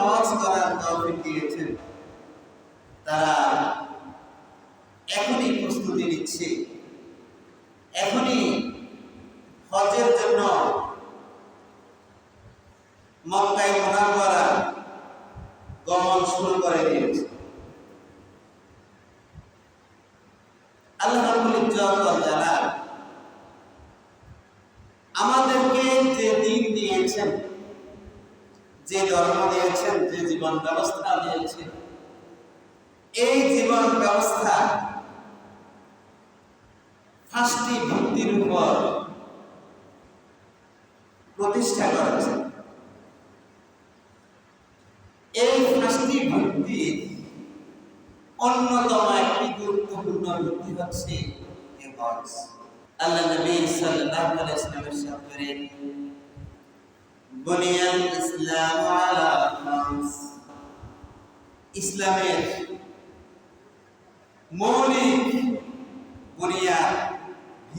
হজ করার তৌফিক দিয়েছেন, তারা এখনই প্রস্তুতি নিচ্ছে। এখনই জন্য মক্কায় গমন শুরু করে দিয়েছে আল্লাহ রাব্বুল ইজ্জাত জালা আমাদেরকে যে দিন দিয়েছেন যে ধর্ম দিয়েছেন যে জীবন ব্যবস্থা দিয়েছেন এই জীবন ব্যবস্থা পাঁচটি ভিত্তির উপর প্রতিষ্ঠা করেছে এই পাঁচটি ভিত্তির অন্যতম একটি গুরুত্বপূর্ণ ভিত্তি হচ্ছে আল্লাহ নবী সাল্লাল্লাহু আলাইহি ইসলাম আলা ইসলামের মৌলিক বুনিয়াদ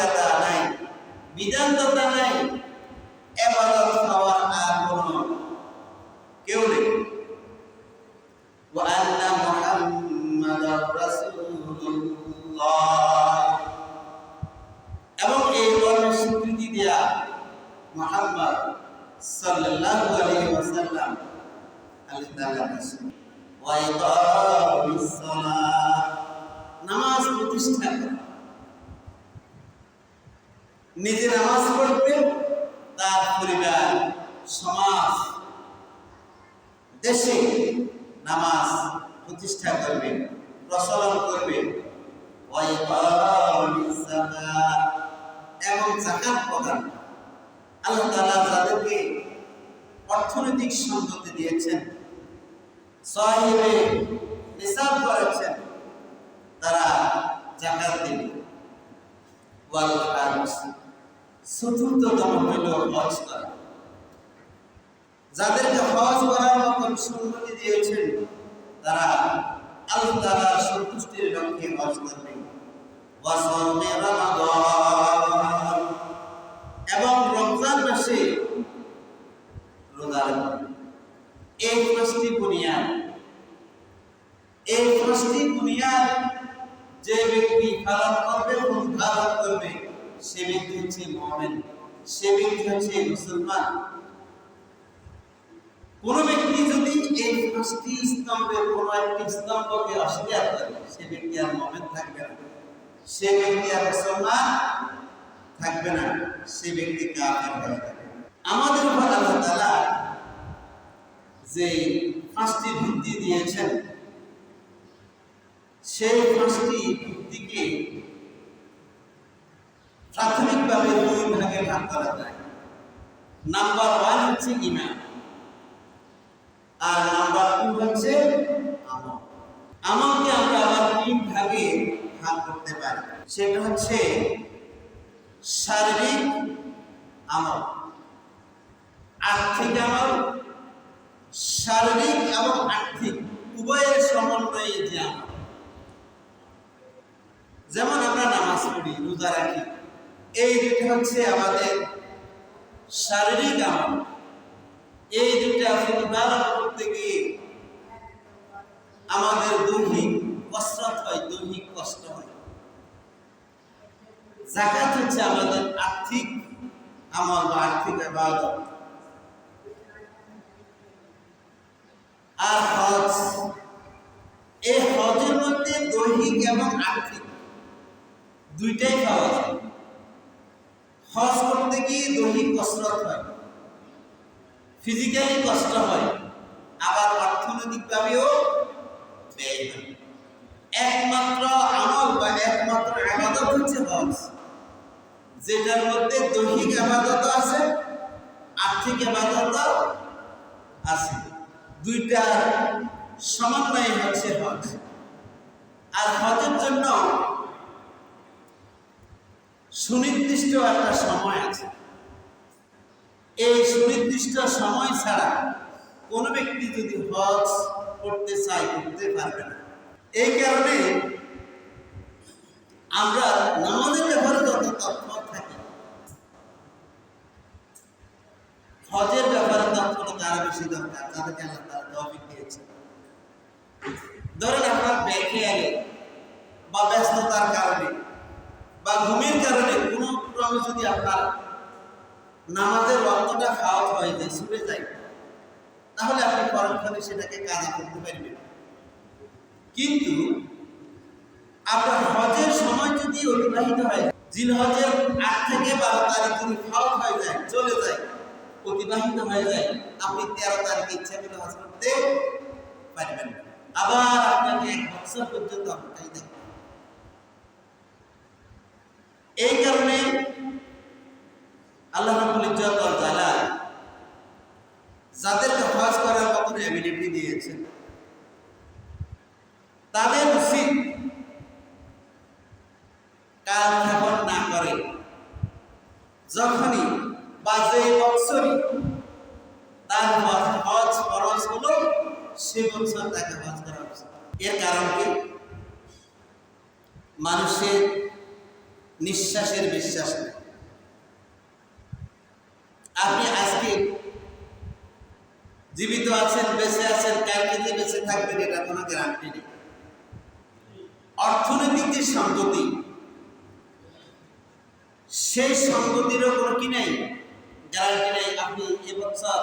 আইনদাতা নাই বিধানদাতা নাই এবাদত হওয়ার আর কোনো কেউ নেই وأن محمدا رسول الله এবং এই কর্মের স্বীকৃতি দেয়া মোহাম্মদ সাল্লাল্লাহু আলাইহি ওয়াসাল্লাম আল্লাহ তাআলা রাসূল ওয়া ইকামিস সালাহ নামাজ প্রতিষ্ঠা করা নিজে নামাজ পড়বে, তার পরিবার, সমাজ, দেশে নামাজ প্রতিষ্ঠা করবে, প্রচলন করবে। এবং জাকাত প্রদান। আল্লাহ তাআলা যাদেরকে অর্থনৈতিক সম্পত্তি দিয়েছেন নিসাব করেছেন, তারা জাকাত দিবে। ওয়াল খামিস চতুর্থতম হইল হজ করা যাদেরকে হজ করার মতন সম্মতি দিয়েছেন, তারা আল্লাহ তাআলার সন্তুষ্টির লক্ষ্যে হজ করবে এবং রমজান মাসে রোজা এই পাঁচটি বুনিয়াদ। এই পাঁচটি বুনিয়াদ যে ব্যক্তি পালন করবে এবং করবে সে ব্যক্তি হচ্ছে মুমিন, সে ব্যক্তি হচ্ছে মুসলমান। কোন ব্যক্তি যদি এই পাঁচটি স্তম্ভের কোন একটি স্তম্ভকে অস্বীকার করে, সে ব্যক্তি আর মুমিন থাকবে না। সে ব্যক্তি আর মুসলমান থাকবে না, সে ব্যক্তি কাফের হয়ে যাবে। আমাদের উপর আল্লাহ তাআলা যে পাঁচটি ভিত্তি দিয়েছেন, সেই পাঁচটি ভিত্তিকে প্রাথমিকভাবে দুই ভাগে ভাগ করা যায়। নাম্বার ওয়ান হচ্ছে ইমান, আর নাম্বার টু হচ্ছে আমল। আমলকে আমরা আবার তিন ভাগে ভাগ করতে পারি। সেটা হচ্ছে শারীরিক আমল, আর্থিক আমল, শারীরিক এবং আর্থিক, উভয়ের সমন্বয়ে যে আমল। যেমন আমরা নামাজ পড়ি, রোজা রাখি এই দুটি হচ্ছে আমাদের শারীরিক আমল। এই দুটা প্রতিপালন করতে গিয়ে আমাদের দৈহিক কসরত হয় দৈহিক কষ্ট হয়। জাকাত হচ্ছে আমাদের আর্থিক আমল বা আর্থিক আবাদত। আর হজ, এই হজের মধ্যে দৈহিক এবং আর্থিক দুইটাই পাওয়া যায়। হজ করতে গিয়ে দৈহিক কসরত হয় ফিজিক্যালি কষ্ট হয়, আবার অর্থনৈতিকভাবেও ব্যয় হয়। একমাত্র আমল বা একমাত্র আবাদত হচ্ছে হজ, যেটার মধ্যে দৈহিক আবাদত আছে, আর্থিক আবাদত আছে। দুইটা সমন্বয় হচ্ছে হজ। আর হজের জন্য সুনির্দিষ্ট একটা সময় আছে। এই সুনির্দিষ্ট সময় ছাড়া কোনো ব্যক্তি যদি হজ করতে চায়, করতে পারবে না। এই কারণে আমরা নামাজের ব্যাপারে যত তথ্য থাকি, হজের ব্যাপারে তথ্যটা তারা বেশি দরকার। তাদেরকে আল্লাহ তারা তৌফিক দিয়েছে ধরেন আপনার ব্যাংকে গেলে বা ব্যস্ততার কারণে বা ঘুমের কারণে কোনো ক্রমে যদি আপনার নামাজের রক্তটা খাওয়া হয়ে যায় ছুটে যায়, তাহলে আপনি পরক্ষণে সেটাকে কাজা করতে পারবেন। কিন্তু আপনার হজের সময় যদি অতিবাহিত হয় জিল হজের আট থেকে বারো তারিখ যদি ফাউট হয়ে যায়, চলে যায়, অতিবাহিত হয়ে যায়, আপনি তেরো তারিখে ইচ্ছা করে হজ করতে পারবেন আবার আপনাকে এক বছর পর্যন্ত অপেক্ষায় থাকতে হবে। এই কারণে আল্লাহ রাব্বুল ইজ্জত ওয়াল জালাল যাদেরকে হজ করার মতন অ্যাবিলিটি দিয়েছেন। তাদের উচিত কাল খাবার না করে। যখনই বা যে বছরই তার হজ ফরজ হলো সে বছর তাকে হজ করা উচিত। এর কারণ কি? মানুষের নিঃশ্বাসের বিশ্বাস নেই। আপনি আজকে জীবিত আছেন, বেঁচে আছেন কালকে যে বেঁচে থাকবেন এটা কোনো গ্যারান্টি নেই। অর্থনৈতিক যে সংগতি সেই সংগতিরও কোনো কি নেই? গ্যারান্টি নেই? আপনি এবছর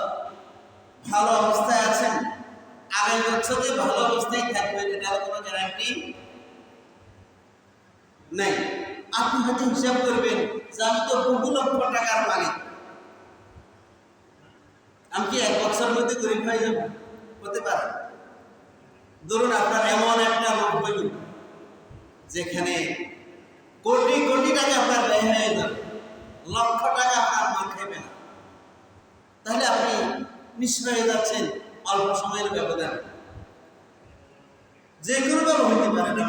ভালো অবস্থায় আছেন, আগামী বছর ভালো অবস্থায় থাকবেন, এটার কোনো গ্যারান্টি নেই। আপনি হয়তো হিসাব করবেন যে আমি তো বহু লক্ষ টাকার মালিক। আমি কি এক বছর মধ্যে গরিব হয়ে যাব? হতে পারে। ধরুন আপনার এমন একটা রোগ হইল, যেখানে কোটি কোটি টাকা আপনার ব্যয় হয়ে যাবে লক্ষ টাকা আপনার মা খাইবে না। তাহলে আপনি নিঃস্ব হয়ে যাচ্ছেন অল্প সময়ের ব্যবধানে। যে কোনো ভাবে হইতে পারে না।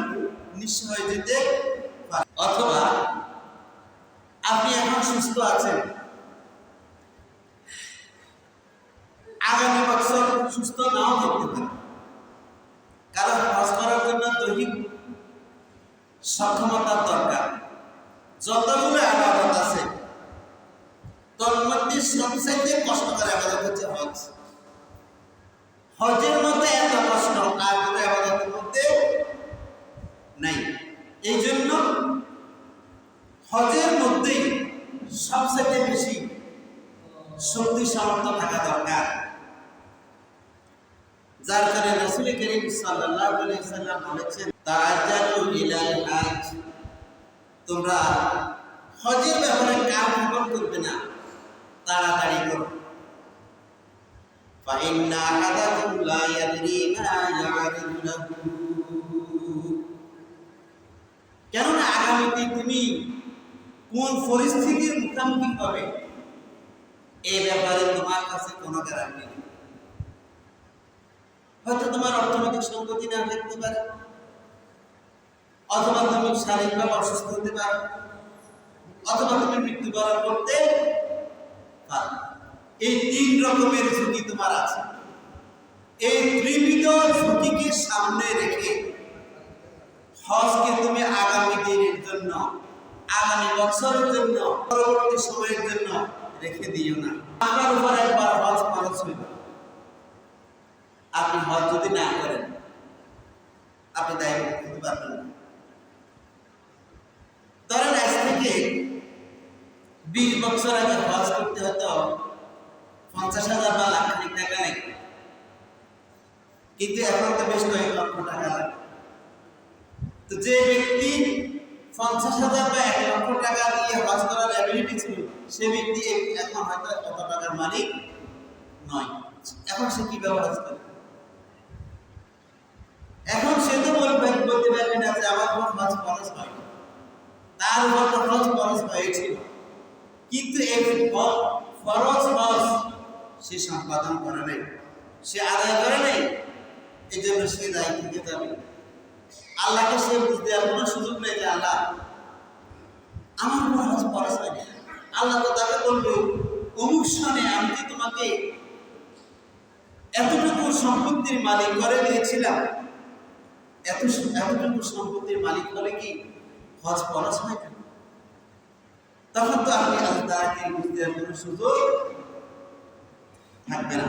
নিঃস্ব হয়ে যেতে অথবা আপনি এখন সুস্থ আছেন? আগামী বছর সুস্থ নাও থাকতে পারে কারণ হজ করার জন্য দৈহিক সক্ষমতার দরকার। যতগুলো আবাদত আছে সবচাইতে কষ্টকর আবাদত হচ্ছে হজ। হজের মধ্যে এত কষ্ট, আর কোনো আবাদতের মধ্যে নাই এই জন্য হজের মধ্যেই সবচাইতে বেশি শক্তি সামর্থ্য থাকা দরকার যার কারণে রাসূল করিম সাল্লাল্লাহু আলাইহি সাল্লাম বলেছেন তাআজ্জালু ইলাল হজ তোমরা হজের ব্যাপারে কাম খবর করবে না তাড়াতাড়ি করো فإن أحدكم لا يدري ما يعرض له কেননা আগামীতে তুমি কোন পরিস্থিতির মুখোমুখি হবে? এই ব্যাপারে তোমার কাছে কোনো গ্যারান্টি নেই। হয়তো তোমার অর্থনৈতিক সংগতি না থাকতে পারে, অথবা তুমি শারীরিকভাবে অসুস্থ হতে পারো, অথবা তুমি মৃত্যুবরণ করতে পারো এই তিন রকমের ঝুঁকি তোমার আছে। এই ত্রিবিধ ঝুঁকিকে সামনে রেখে হজকে তুমি আগামী দিনের জন্য আগামী বছরের জন্য, পরবর্তী সময়ের জন্য রেখে দিও না। আপনার উপর একবার হজ খরচ হইল। আপনি হজ যদি না করেন, আপনি দায়ী করতে পারবেন না। ধরেন আজ থেকে বিশ বছর আগে হজ করতে হতো পঞ্চাশ হাজার বা লাখ খানিক টাকা নেই কিন্তু এখন তো বেশ কয়েক লক্ষ টাকা লাগে তো যে ব্যক্তি পঞ্চাশ হাজার বা এক লক্ষ টাকা দিয়ে করার অ্যাবিলিটি ছিল, সে ব্যক্তি এখন হয়তো কত টাকার মালিক নয়। এখন সে কি ব্যবহার করে এখন সে তো বলতে পারবে না যে আমার খরচ হয়। তার উপর তো খরচ হয়েছিল। কিন্তু এই ফরজ হজ সে সম্পাদন করে নাই সে আদায় করে নাই এই জন্য সে দায়ী থেকে যাবে। আল্লাহকে সে বুঝতে আর কোনো সুযোগ নেই যে আল্লাহ আমার কোনো হজ ফরজ হয়নি আল্লাহ তো তাকে বলবে অমুক সনে আমি কি তোমাকে এতটুকু সম্পত্তির মালিক করে দিয়েছিলাম, এত এতটুকু সম্পত্তির মালিক হলে কি হজ ফরজ হয় না? তখন তো আপনি আল্লাহ তাআলাকে বুঝতে আর কোনো সুযোগ থাকবে না।